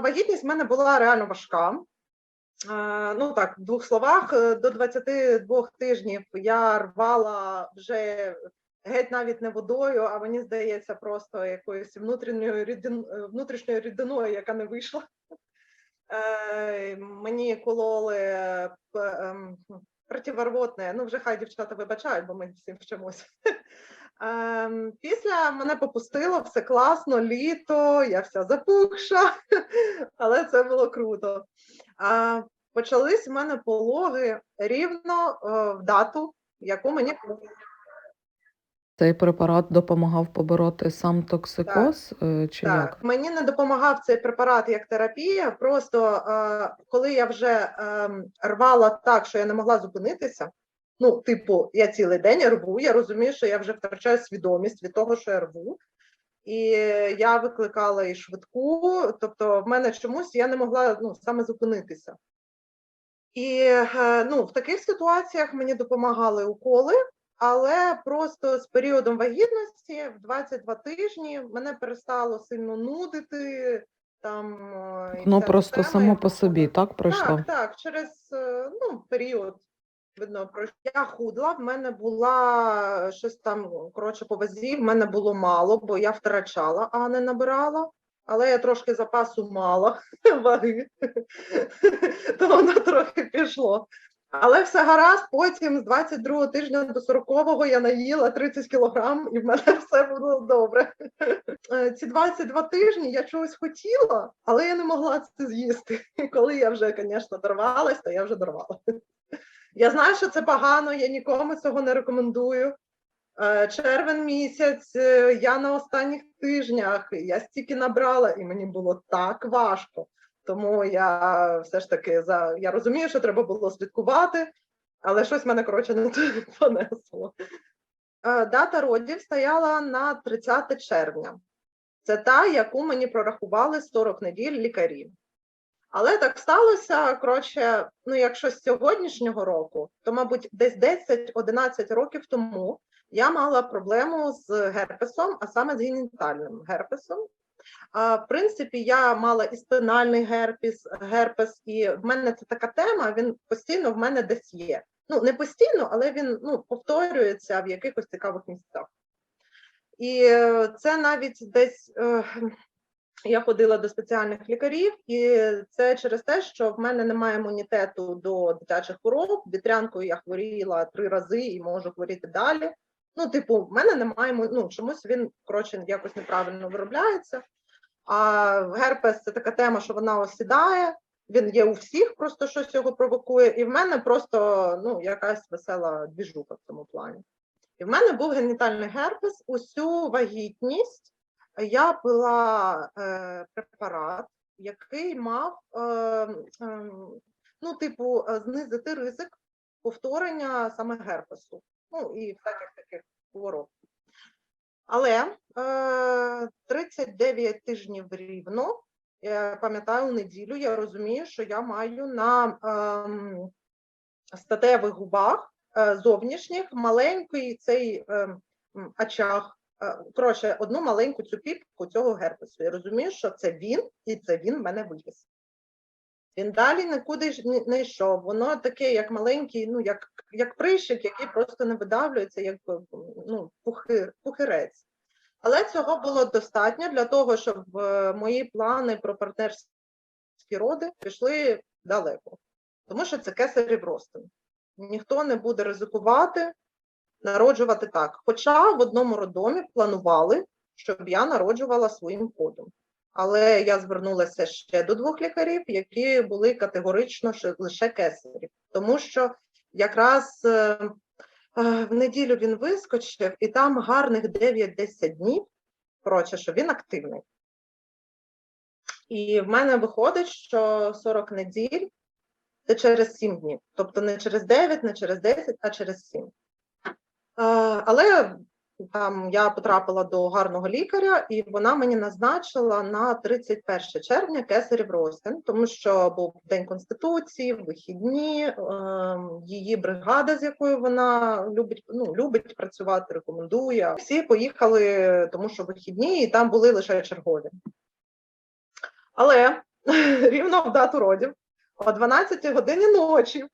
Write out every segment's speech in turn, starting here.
вагітність в мене була реально важка. Е, Ну так, в двох словах, е, до 22 тижнів я рвала вже геть навіть не водою, а мені здається, просто якоюсь внутрішньою рідин, е, внутрішньою рідиною, яка не вийшла. Е, Мені кололи ем, противорвотне, ну вже хай дівчата вибачають, бо ми всім вчимося. Ем, Після мене попустило, все класно, літо, я вся запухша, але це було круто. Почались в мене пологи рівно е, в дату, яку мені Цей препарат допомагав побороти сам токсикоз, е, чи так. як? Мені не допомагав цей препарат як терапія. Просто е, коли я вже е, рвала так, що я не могла зупинитися. Ну, типу, я цілий день рву, я розумію, що я вже втрачаю свідомість від того, що я рву. І я викликала і швидку, тобто в мене чомусь я не могла ну, саме зупинитися. І е, ну, в таких ситуаціях мені допомагали уколи, але просто з періодом вагітності в 22 тижні мене перестало сильно нудити. Там, е, вся просто само по собі так пройшло? Так, так, через е, ну, період. Видно, про я худла, в мене була щось там, коротше, по вазі, в мене було мало, бо я втрачала, а не набирала. Але я трошки запасу мала ваги, то воно трохи пішло. Але все гаразд, потім з 22 тижня до 40-го я наїла 30 кілограм, і в мене все було добре. Е, Ці 22 тижні я чогось хотіла, але я не могла це з'їсти. Коли я вже, звісно, дорвалась, то я вже дорвала. Я знаю, що це погано, я нікому цього не рекомендую. Е, Червень місяць, е, я на останніх тижнях, я стільки набрала, і мені було так важко. Тому я все ж таки за я розумію, що треба було слідкувати, але щось мене коротше не понесло. Е, Дата родів стояла на 30 червня. Це та, яку мені прорахували 40 неділь лікарі. Але так сталося, коротше, ну якщо з сьогоднішнього року, то, мабуть, десь 10-11 років тому я мала проблему з герпесом, а саме з генітальним герпесом. А, в принципі, я мала і спинальний герпес, герпес, і в мене це така тема, він постійно в мене десь є. Ну, не постійно, але він ну, повторюється в якихось цікавих місцях. І е, це навіть десь е, я ходила до спеціальних лікарів, і це через те, що в мене немає імунітету до дитячих хвороб. Вітрянкою я хворіла три рази і можу хворіти далі. Ну, типу, в мене немає ну, чомусь він коротше якось неправильно виробляється. А герпес це така тема, що вона осідає. Він є у всіх, просто щось його провокує, і в мене просто ну, якась весела двіжуха в цьому плані. І в мене був генітальний герпес усю вагітність я пила е, препарат, який мав е, е, ну, типу, е, знизити ризик повторення саме герпесу, ну і всяких таких хвороб. Але е, 39 тижнів рівно, я пам'ятаю, у неділю я розумію, що я маю на ем, статевих губах е, зовнішніх маленький цей м, очаг е, коротше, одну маленьку цю піпку цього герпесу. Я розумію, що це він, і це він мене вивіз. Він далі нікуди не йшов. Воно таке, як маленький, ну як, як прищик, який просто не видавлюється, як е, ну, пухи, пухирець. Але цього було достатньо для того, щоб е, мої плани про партнерські роди пішли далеко. Тому що це кесарів ростин. Ніхто не буде ризикувати народжувати так. Хоча в одному роддомі планували, щоб я народжувала своїм ходом. Але я звернулася ще до двох лікарів, які були категорично лише кесарів, тому що якраз е, е, в неділю він вискочив, і там гарних 9-10 днів, коротше, що він активний. І в мене виходить, що 40 неділь це через 7 днів. Тобто не через 9, не через 10, а через 7. Е, Але там я потрапила до гарного лікаря, і вона мені назначила на 31 червня кесарів ростин, тому що був День Конституції, вихідні, ем, її бригада, з якою вона любить, ну, любить працювати, рекомендує. Всі поїхали, тому що вихідні, і там були лише чергові. Але рівно в дату родів о 12 годині ночі.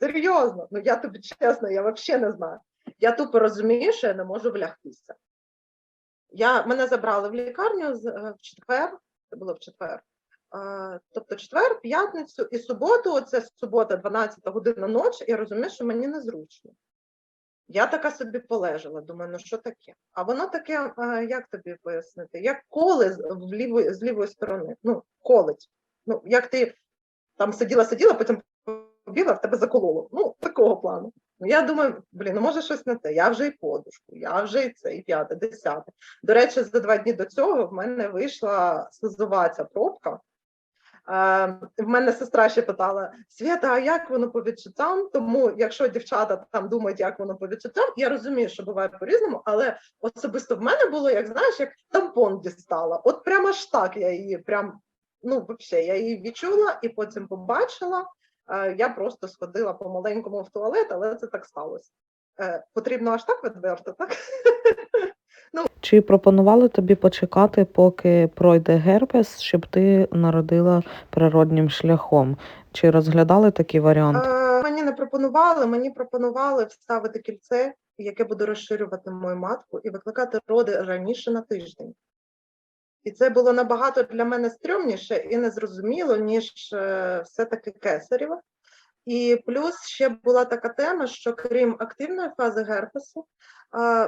Серйозно, ну я тобі чесно, я взагалі не знаю. Я тупо розумію, що я не можу влягтися. Я, мене забрали в лікарню е, в четвер, це було в четвер. Тобто четвер, п'ятницю і суботу, це субота, 12 година ночі, я розумію, що мені незручно. Я така собі полежала, думаю, ну що таке? А воно таке, е, як тобі пояснити, як коле з лівої, з лівої сторони. Ну, колить. Ну, як ти там сиділа, сиділа, потім побігла, в тебе закололо. Ну, такого плану. Ну, я думаю, блін, ну може щось не те. Я вже і подушку, я вже і це, і п'яте, десяте. До речі, за два дні до цього в мене вийшла слизова ця пробка. Е, в мене сестра ще питала: Свята, а як воно по відчуттям? Тому, якщо дівчата там думають, як воно по відчуттям, я розумію, що буває по-різному, але особисто в мене було, як знаєш, як тампон дістала. От прямо аж так я її прям, ну, взагалі, я її відчула і потім побачила. Е, Я просто сходила по-маленькому в туалет, але це так сталося. Е, Потрібно аж так відверто, так? Чи пропонували тобі почекати, поки пройде герпес, щоб ти народила природнім шляхом? Чи розглядали такий варіант? Е, Мені не пропонували, мені пропонували вставити кільце, яке буде розширювати мою матку і викликати роди раніше на тиждень. І це було набагато для мене стрьомніше і незрозуміло, ніж е, все-таки кесарєва. І плюс ще була така тема, що крім активної фази герпесу,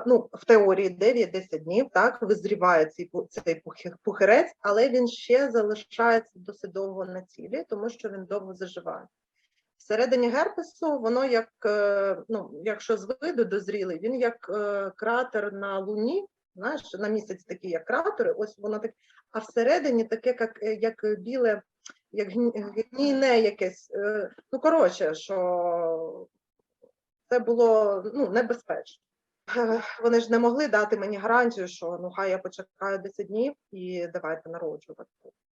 ну, в теорії 9-10 днів, так, визріває цей, цей пухи- пухирець, але він ще залишається досить довго на тілі, тому що він довго заживає. Всередині герпесу воно як, е, ну, якщо з виду дозрілий, він як е, кратер на Луні, знаєш, на місяць такі як кратери, ось воно так, а всередині таке, як, е, як біле, як гнійне якесь. е, Ну, коротше, що це було ну, небезпечно. Вони ж не могли дати мені гарантію, що ну хай я почекаю 10 днів і давайте народжувати.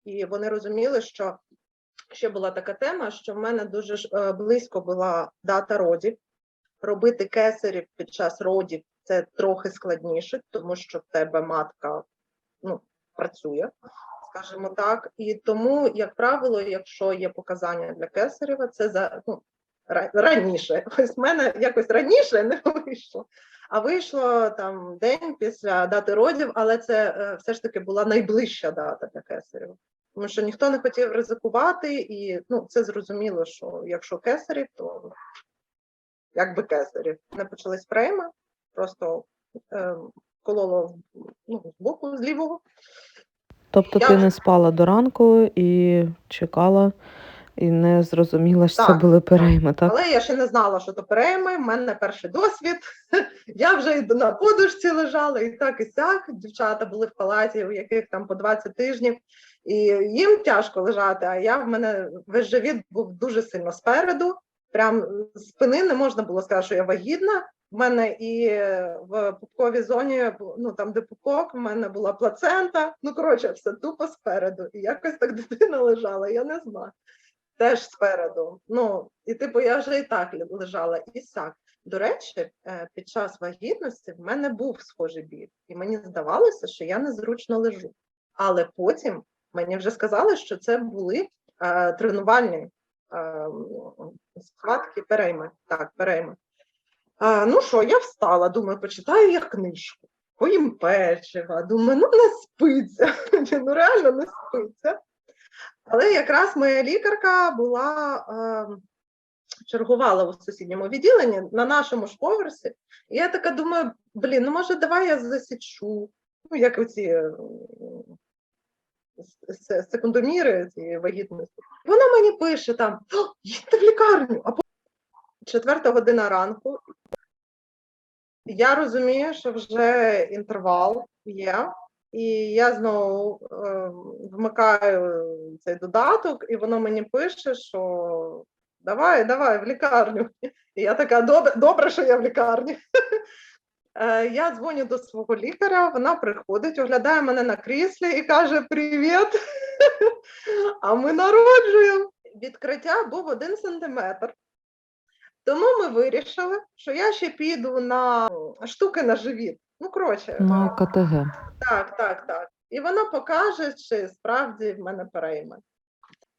І вони розуміли, що ще була така тема, що в мене дуже е, близько була дата родів. Робити кесарів під час родів це трохи складніше, тому що в тебе матка ну, працює, скажімо так. І тому, як правило, якщо є показання для кесарєва, це за ну, раніше. Ось в мене якось раніше не вийшло. А вийшло там день після дати родів, але це е, все ж таки була найближча дата для кесарєва. Тому що ніхто не хотів ризикувати, і ну, це зрозуміло, що якщо кесарів, то як би кесарів. Не почались прейми, просто е, кололо ну, з боку, з лівого. Тобто я ти вже- не спала до ранку і чекала, і не зрозуміла, що це Так, були перейми, так? Але я ще не знала, що то перейми. в мене перший досвід. Я вже і на подушці лежала, і так, і сяк. Дівчата були в палаті, у яких там по 20 тижнів, і їм тяжко лежати. А я в мене весь живіт був дуже сильно спереду. Прям з спини не можна було сказати, що я вагітна. В мене і в пупковій зоні, ну там, де пупок, в мене була плацента. Ну, коротше, все тупо спереду. І якось так дитина лежала, я не знаю. Теж спереду. Ну, і типу, я вже і так лежала, і сяк. До речі, е, під час вагітності в мене був схожий біль, і мені здавалося, що я незручно лежу. Але потім мені вже сказали, що це були е, тренувальні схватки, перейми. Так, перейми. А, ну що, я встала, думаю, почитаю я книжку, поїм печива. Думаю, ну не спиться. ну реально не спиться. Але якраз моя лікарка була е, чергувала у сусідньому відділенні на нашому ж поверсі. І я така думаю: блін, ну може, давай я засічу. Ну, як оці е, с- секундоміри цієї вагітності. Вона мені пише там: «О, їдьте в лікарню. А по- четверта година ранку. Я розумію, що вже інтервал є, і я знову е, вмикаю цей додаток, і воно мені пише, що давай, давай в лікарню. І я така, добре, добре, що я в лікарні. Е, Я дзвоню до свого лікаря, вона приходить, оглядає мене на кріслі і каже: Привіт! А ми народжуємо. Відкриття був один сантиметр. Тому ми вирішили, що я ще піду на штуки на живіт. Ну, коротше, На КТГ. так, так, так. І вона покаже, чи справді в мене перейми.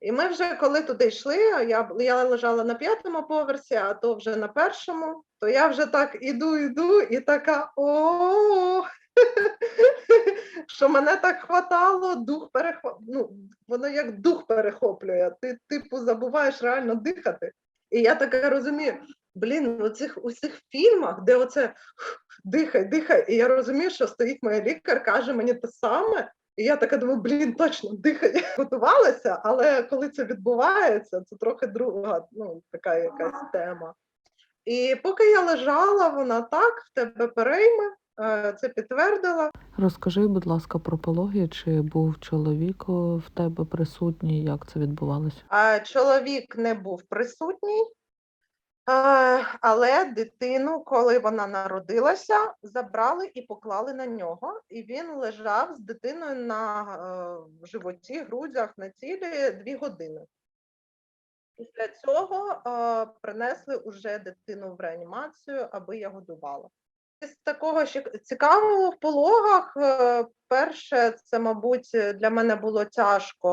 І ми вже коли туди йшли, я, я лежала на п'ятому поверсі, а то вже на першому, то я вже так іду, іду, і така о, що мене так хватало, дух перехва... ну, воно як дух перехоплює. Ти, типу, забуваєш реально дихати. І я така розумію, блін, у цих у цих фільмах, де оце дихай, дихай, і я розумію, що стоїть моя лікар, каже мені те саме. І я така думаю, блін, точно дихай. Готувалася, але коли це відбувається, це трохи друга, ну, така якась тема. І поки я лежала, вона так в тебе перейме, е, це підтвердила. Розкажи, будь ласка, про пологи, чи був чоловік в тебе присутній, як це відбувалося? А чоловік не був присутній, е, але дитину, коли вона народилася, забрали і поклали на нього. І він лежав з дитиною на е, животі, грудях на тілі дві години. Після цього е, принесли уже дитину в реанімацію, аби я годувала. З такого ще цікавого в пологах, е, перше, це, мабуть, для мене було тяжко.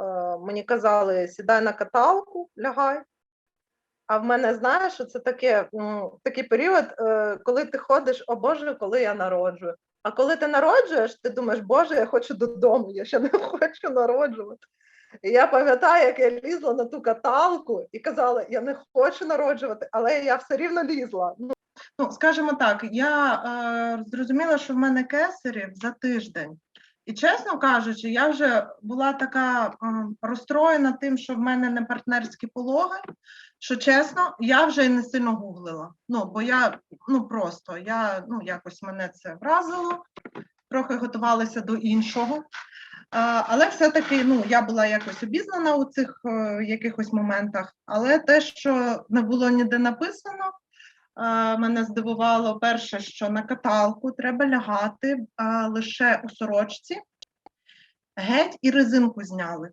Е, мені казали, сідай на каталку, лягай. А в мене, знаєш, що це таке, такий період, е, коли ти ходиш, о Боже, коли я народжую. А коли ти народжуєш, ти думаєш, Боже, я хочу додому, я ще не хочу народжувати. І я пам'ятаю, як я лізла на ту каталку і казала, я не хочу народжувати, але я все рівно лізла. Ну, ну скажімо так, я е, зрозуміла, що в мене кесарів за тиждень. І чесно кажучи, я вже була така е, розстроєна тим, що в мене не партнерські пологи. Що чесно, я вже й не сильно гуглила. Ну, бо я ну просто я ну якось мене це вразило, трохи готувалася до іншого. А, але все-таки ну, я була якось обізнана у цих е, якихось моментах. Але те, що не було ніде написано, е, мене здивувало перше, що на каталку треба лягати е, лише у сорочці, геть і резинку зняли.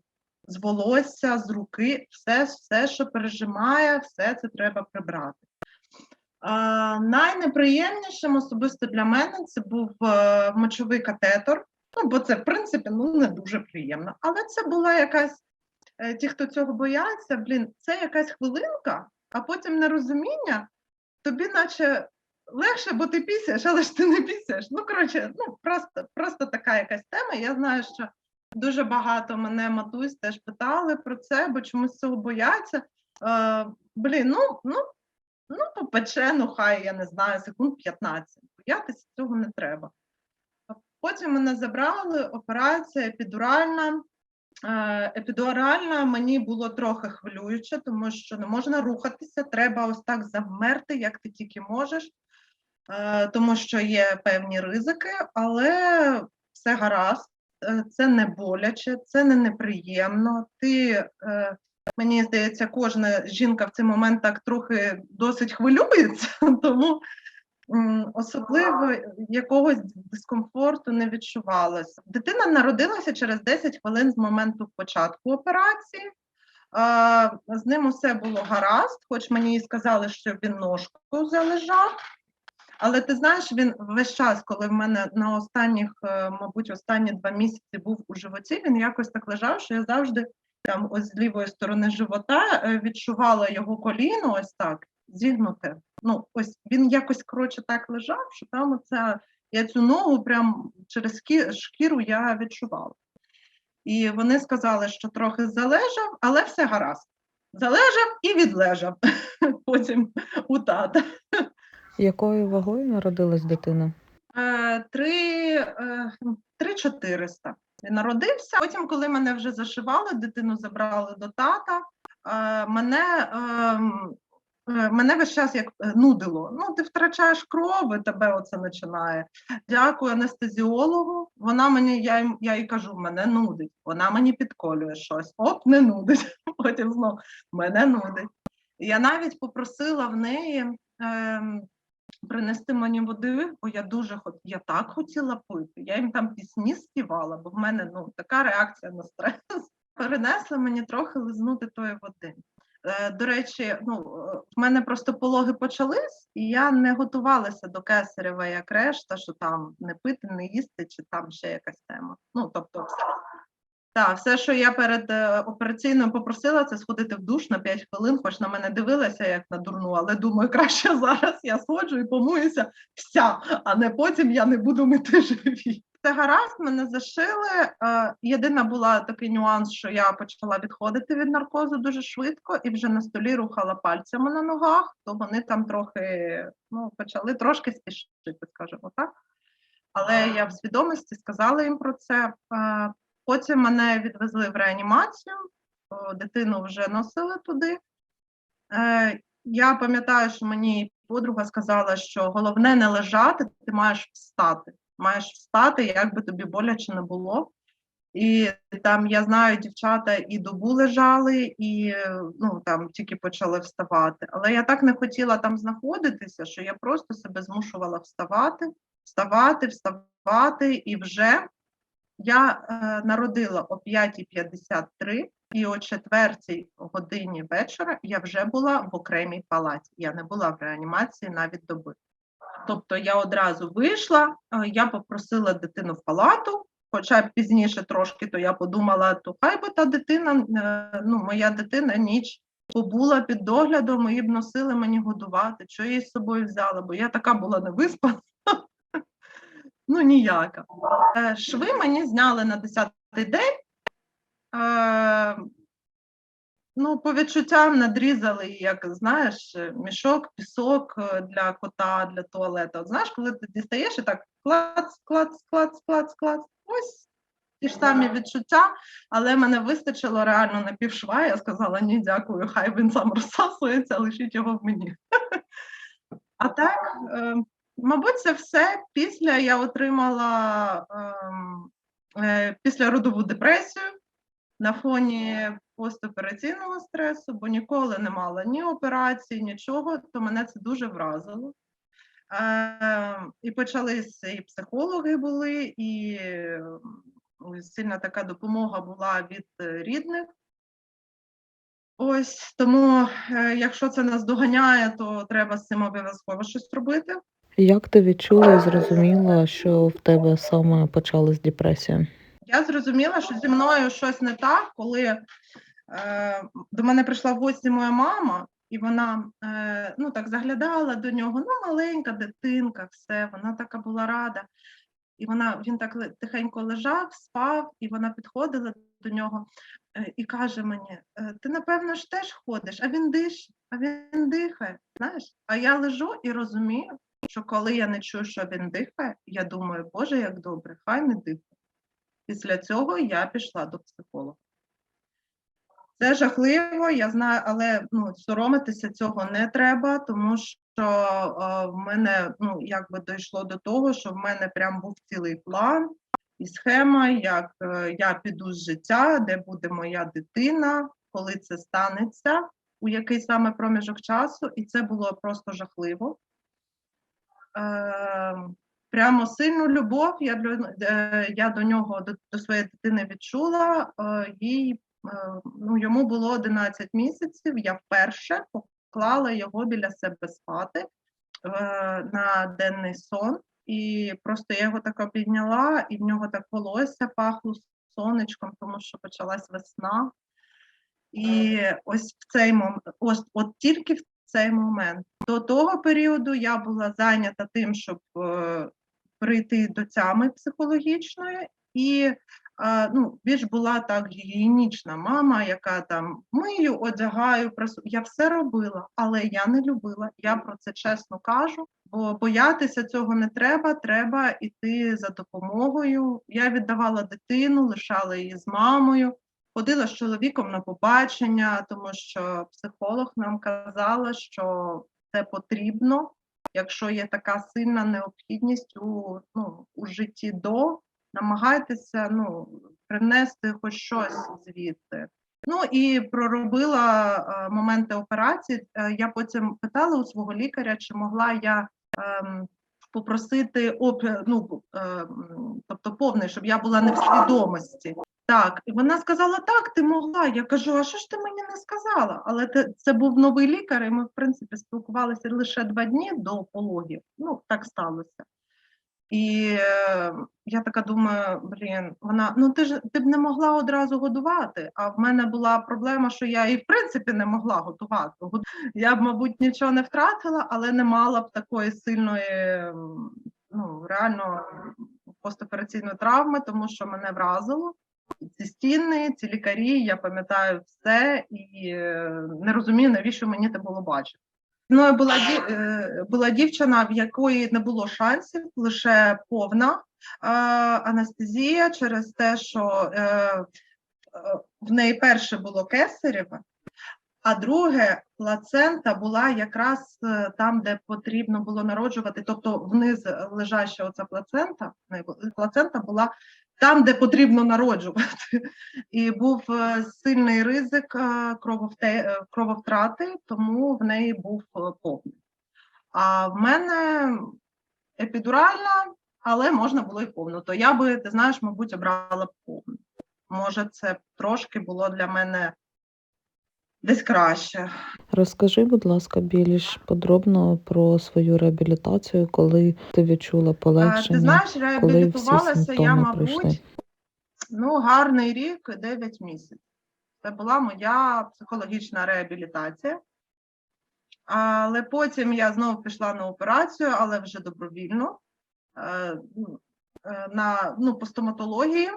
З волосся, з руки, все, все, що пережимає, все це треба прибрати. А, найнеприємнішим особисто для мене це був е, мочовий катетор. Ну, бо це, в принципі, ну не дуже приємно. Але це була якась, е, ті, хто цього бояться, блін, це якась хвилинка, а потім нерозуміння, тобі наче легше, бо ти пісяєш, але ж ти не пісяєш. Ну, коротше, ну просто, просто така якась тема. Я знаю, що дуже багато мене матусь теж питали про це, бо чомусь цього бояться. Е, блін, ну, ну, ну, попече, ну хай, я не знаю, секунд 15. Боятися цього не треба. Потім мене забрали, операція епідуральна. Е, Епідуральна мені було трохи хвилююче, тому що не можна рухатися, треба ось так завмерти, як ти тільки можеш, е, тому що є певні ризики, але все гаразд, е, це не боляче, це не неприємно. Ти, мені здається, кожна жінка в цей момент так трохи досить хвилюється, тому особливо якогось дискомфорту не відчувалося. Дитина народилася через 10 хвилин з моменту початку операції. З ним усе було гаразд, хоч мені і сказали, що він ножку залежав. Але ти знаєш, він весь час, коли в мене на останніх, е, мабуть, останні два місяці був у животі, він якось так лежав, що я завжди там ось з лівої сторони живота е, відчувала його коліно ось так зігнуте. Ну, ось він якось коротше так лежав, що там оця, я цю ногу прям через шкіру я відчувала. І вони сказали, що трохи залежав, але все гаразд. Залежав і відлежав потім у тата. Якою вагою народилась дитина? Е, Три, е, три 400. Він народився. Потім, коли мене вже зашивали, дитину забрали до тата. е, Мене, ем, мене весь час як е, нудило. Ну, ти втрачаєш кров, і тебе оце починає. Дякую анестезіологу. Вона мені, я, я їй кажу, мене нудить. Вона мені підколює щось. Оп, не нудить. Потім знов мене нудить. Я навіть попросила в неї. Ем, принести мені води, бо я дуже хот... я так хотіла пити. Я їм там пісні співала, бо в мене ну така реакція на стрес. Перенесли мені трохи лизнути тої води. Е, До речі, ну е, в мене просто пологи почались, і я не готувалася до кесарева як решта, що там не пити, не їсти, чи там ще якась тема. Ну тобто, все Так, все, що я перед е, операційною попросила, це сходити в душ на 5 хвилин, хоч на мене дивилася як на дурну, але думаю, краще зараз я сходжу і помиюся вся, а не потім я не буду мити живі. Це гаразд, мене зашили. Е, Єдина була такий нюанс, що я почала відходити від наркозу дуже швидко і вже на столі рухала пальцями на ногах, то вони там трохи ну, почали трошки спішити, скажімо так. Але я в свідомості сказала їм про це. Е, Потім мене відвезли в реанімацію, дитину вже носили туди. Е, я пам'ятаю, що мені подруга сказала, що головне не лежати, ти маєш встати. Маєш встати, як би тобі боляче не було. І там я знаю, дівчата і добу лежали, і ну там тільки почали вставати. Але я так не хотіла там знаходитися, що я просто себе змушувала вставати, вставати, вставати, і вже я е, народила о 5.53 і о 4 годині вечора я вже була в окремій палаті. Я не була в реанімації навіть доби. Тобто я одразу вийшла, е, я попросила дитину в палату, хоча пізніше трошки, то я подумала, то хай би та дитина, е, ну, моя дитина ніч побула під доглядом, і б носили мені годувати, що її з собою взяла, бо я така була невиспана. Ну, ніяка. Е, Шви мені зняли на 10-й день. Ну, по відчуттям надрізали, як знаєш, мішок, пісок е, для кота, для туалету. От знаєш, коли ти дістаєш і так клац, клац, клац, клац, клац. Ось ті ж самі відчуття, але мене вистачило реально на півшва. Я сказала, ні, дякую, хай він сам розсасується, лишіть його в мені. А так, е, мабуть, це все. Після я отримала ем, е, післяродову депресію на фоні постопераційного стресу, бо ніколи не мала ні операції, нічого, то мене це дуже вразило. Е, і почалися і психологи були, і сильна така допомога була від рідних. Ось тому, е, якщо це нас доганяє, то треба з цим обов'язково щось робити. Як ти відчула і зрозуміла, що в тебе саме почалась депресія? Я зрозуміла, що зі мною щось не так, коли е, до мене прийшла в гості моя мама, і вона е, ну так заглядала до нього. Ну, маленька дитинка, все, вона така була рада. І вона він так тихенько лежав, спав, і вона підходила до нього е, і каже мені: «Е, Ти напевно ж теж ходиш, а він дише, а він дихає. Знаєш? А я лежу і розумію, що коли я не чую, що він дихає, я думаю, Боже, як добре, хай не дихає. Після цього я пішла до психолога. Це жахливо, я знаю, але ну, соромитися цього не треба, тому що е, в мене ну, якби дійшло до того, що в мене прям був цілий план і схема, як е, я піду з життя, де буде моя дитина, коли це станеться, у який саме проміжок часу, і це було просто жахливо. Е, прямо сильну любов я, для- е, я до нього, до, до своєї дитини відчула. Е, їй, е, ну, йому було 11 місяців, я вперше поклала його біля себе спати е, на денний сон. І просто я його так обійняла, і в нього так волосся пахло сонечком, тому що почалась весна. І ось в цей момент, ось от тільки в цей момент. До того періоду я була зайнята тим, щоб е, прийти до тями психологічної, і ну, більш була так гігієнічна мама, яка там мию, одягаю, прасу. Я все робила, але я не любила. Я про це чесно кажу. Бо боятися цього не треба, треба йти за допомогою. Я віддавала дитину, лишала її з мамою, ходила з чоловіком на побачення, тому що психолог нам казала, що це потрібно, якщо є така сильна необхідність у, ну, у житті до, намагайтеся ну, принести хоч щось звідти. Ну і проробила е, моменти операції. Е, я потім питала у свого лікаря, чи могла я ем, попросити об, ну, е, тобто повний, щоб я була не в свідомості. Так, і вона сказала: так, ти могла. Я кажу, а що ж ти мені не сказала? Але це був новий лікар, і ми, в принципі, спілкувалися лише два дні до пологів. Ну, так сталося. І е, я така думаю, блін, вона ну ти ж ти б не могла одразу годувати. А в мене була проблема, що я і в принципі не могла готувати. Я б, мабуть, нічого не втратила, але не мала б такої сильної, ну реально постопераційної травми, тому що мене вразило. Ці стіни, ці лікарі, я пам'ятаю все і е, не розумію, навіщо мені це було бачити. Ну, була, е, була дівчина, в якої не було шансів, лише повна е, анестезія через те, що в неї перше було кесарєве, а друге плацента була якраз там, де потрібно було народжувати, тобто вниз лежаща оця плацента, плацента була там, де потрібно народжувати. І був е, сильний ризик е, е, крововтрати, тому в неї був повний. А в мене епідуральна, але можна було і повну. То я би, ти знаєш, мабуть, обрала повну. Може, це трошки було для мене десь краще. Розкажи, будь ласка, більш подробно про свою реабілітацію, коли ти відчула полегшення. Ти знаєш, реабілітувалася я, мабуть, пройшли? ну, гарний рік, 9 місяців. Це була моя психологічна реабілітація. Але потім я знову пішла на операцію, але вже добровільно, е, ну, е, на ну, по стоматології.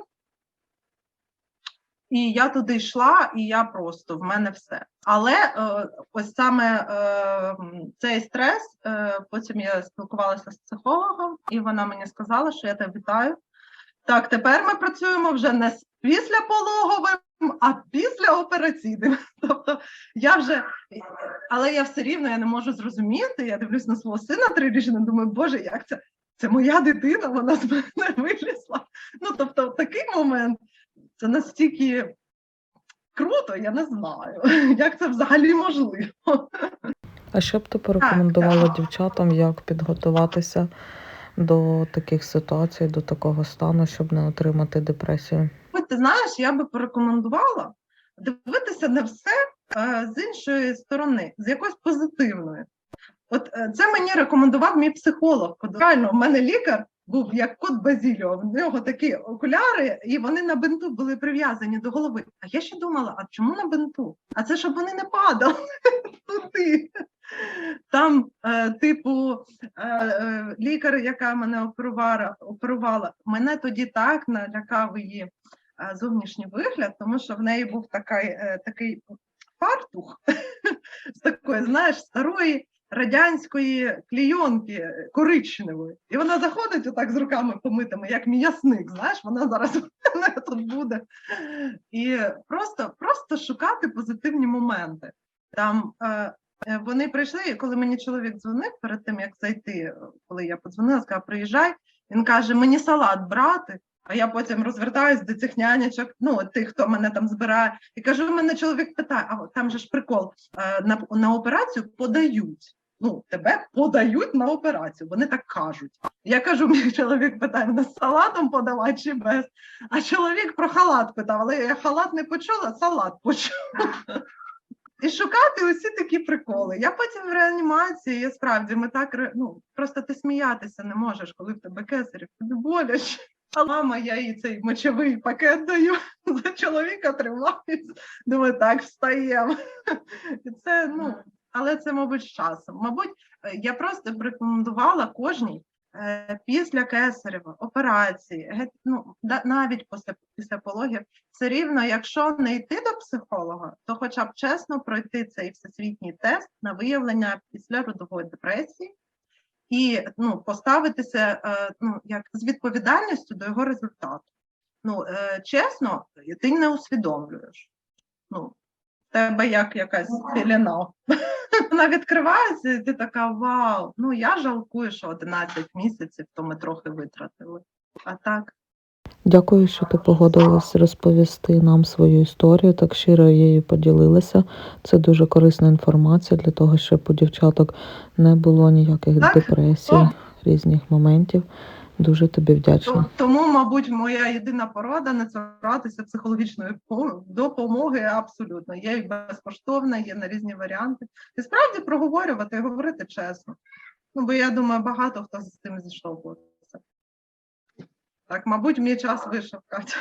І я туди йшла, і я просто в мене все. Але е, ось саме е, цей стрес. Е, потім я спілкувалася з психологом, і вона мені сказала, що я тебе вітаю. Так, тепер ми працюємо вже не з післяпологовим, а після операційним. Тобто я вже, але я все рівно я не можу зрозуміти. Я дивлюсь на свого сина трирічного, думаю, боже, як це? Це моя дитина, вона з мене вилізла. Ну, тобто, такий момент це настільки круто, я не знаю, як це взагалі можливо. А що б ти порекомендувала так. дівчатам, як підготуватися до таких ситуацій, до такого стану, щоб не отримати депресію? Ти знаєш, я би порекомендувала дивитися на все е, з іншої сторони, з якоїсь позитивної. От е, це мені рекомендував мій психолог. Реально, в мене лікар був як кот Базіліо, в нього такі окуляри, і вони на бинту були прив'язані до голови. А я ще думала, а чому на бинту? А це щоб вони не падали туди. Там, е, типу, е, е, лікар, яка мене оперувала, оперувала, мене тоді так налякав її е, зовнішній вигляд, тому що в неї був такий, е, такий фартух з такої, знаєш, старої радянської клійонки коричневої. І вона заходить отак з руками помитими, як м'ясник, знаєш, вона зараз тут буде. І просто, просто шукати позитивні моменти. Там е, е, вони прийшли, і коли мені чоловік дзвонив перед тим, як зайти, коли я подзвонила, сказав, приїжджай, він каже, мені салат брати. А я потім розвертаюсь до цих нянячок, ну тих, хто мене там збирає, і кажу, мене чоловік питає, а там же ж прикол, е, на, на операцію подають. Ну, тебе подають на операцію, вони так кажуть. Я кажу, мій чоловік питає, мене з салатом подавати чи без. А чоловік про халат питав, але я халат не почула, салат почула. І шукати усі такі приколи. Я потім в реанімації, я справді ми так ну, просто ти сміятися не можеш, коли в тебе кесарів, тобі боляче. А мама, я їй цей мочовий пакет даю, за чоловіка тримаюсь. Думаю, так, встаємо. І це, ну, але це, мабуть, з часом. Мабуть, е, я просто б рекомендувала кожній е, після кесарева, операції, ну, навіть після, після пологів, все рівно, якщо не йти до психолога, то хоча б чесно пройти цей всесвітній тест на виявлення післяродової депресії і ну, поставитися е, ну, як з відповідальністю до його результату. Ну, чесно, ти не усвідомлюєш. Ну, тебе як якась пелена. Вона відкривається, і ти така вау. Ну я жалкую, що 11 місяців, то ми трохи витратили. А так. Дякую, що ти погодилась розповісти нам свою історію. Так щиро її поділилася. Це дуже корисна інформація для того, щоб у дівчаток не було ніяких Так. депресій, різних моментів. Дуже тобі вдячна. Тому, мабуть, моя єдина порада не цуратися психологічної допомоги абсолютно. Є і безкоштовна, є на різні варіанти. І справді проговорювати і говорити чесно. Ну, бо я думаю, багато хто з цим зіштовхується. Так, мабуть, мій час вийшов, Катя.